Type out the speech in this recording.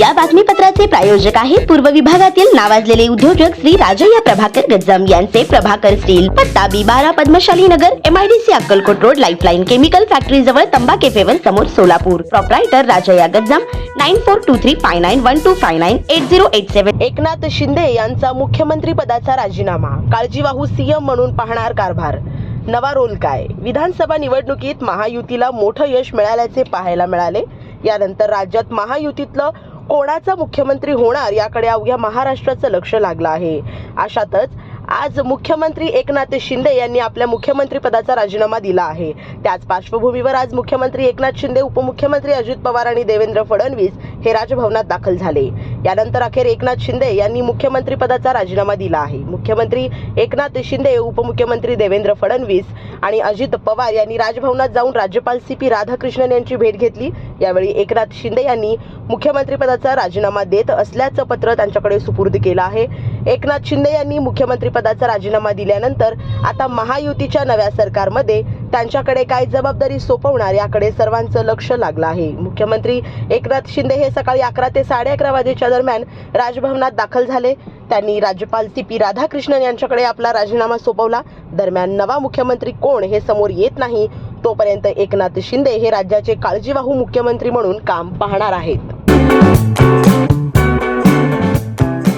या बातमीपत्राचे प्रायोजक आहे पूर्व विभागातील नावाजलेले उद्योजक श्री राजय्या प्रभाकर गज्जम यांचे प्रभाकर स्टील पत्ता बी बारा Padmashali Nagar MIDC Akkalkot road lifeline chemical factory जवळ तंबा केफेवर समोर Solapur. Proprietor Rajayya Gajjam nine four two three five nine one two five nine eight zero eight seven Eknath Shinde यांचा मुख्यमंत्री पदाचा राजीनामा. काळजीवाहू सीएम म्हणून पाहणार कारभार. नवा रोल काय? विधानसभा निवडणुकीत महायुतीला मोठं यश मिळाल्याचे पाहायला मिळाले. यानंतर राज्यात महायुतीतलं कोणाचा मुख्यमंत्री होणार याकडे अवघ्या महाराष्ट्राचं लक्ष लागलं आहे. अशातच आज मुख्यमंत्री एकनाथ शिंदे यांनी आपल्या मुख्यमंत्री पदाचा राजीनामा दिला आहे. त्याच पार्श्वभूमीवर आज मुख्यमंत्री एकनाथ शिंदे उपमुख्यमंत्री अजित पवार आणि देवेंद्र फडणवीस हे राजभवनात दाखल झाले. यानंतर अखेर एकनाथ शिंदे यांनी मुख्यमंत्री पदाचा राजीनामा दिला आहे. मुख्यमंत्री एकनाथ शिंदे उपमुख्यमंत्री देवेंद्र फडणवीस आणि अजित पवार यांनी राजभवनात जाऊन राज्यपाल सी पी राधाकृष्णन यांची भेट घेतली. यावेळी एकनाथ शिंदे यांनी मुख्यमंत्री पदाचा राजीनामा देत असल्याचं पत्र त्यांच्याकडे सुपूर्द केलं आहे. एकनाथ शिंदे यांनी मुख्यमंत्री पदाचा राजीनामा दिल्यानंतर आता महायुतीच्या नव्या सरकारमध्ये त्यांच्याकडे काय जबाबदारी सोपवणार याकडे सर्वांचं लक्ष लागलं आहे. मुख्यमंत्री एकनाथ शिंदे हे सकाळी अकरा ते साडे अकरा वाजेच्या दरम्यान राजभवनात दाखल झाले. त्यांनी राज्यपाल सी पी राधाकृष्णन यांच्याकडे आपला राजीनामा सोपवला. दरम्यान नवा मुख्यमंत्री कोण हे समोर येत नाही. तोपर्यंत एकनाथ शिंदे हे राज्याचे काळजीवाहू मुख्यमंत्री म्हणून काम पाहणार आहेत.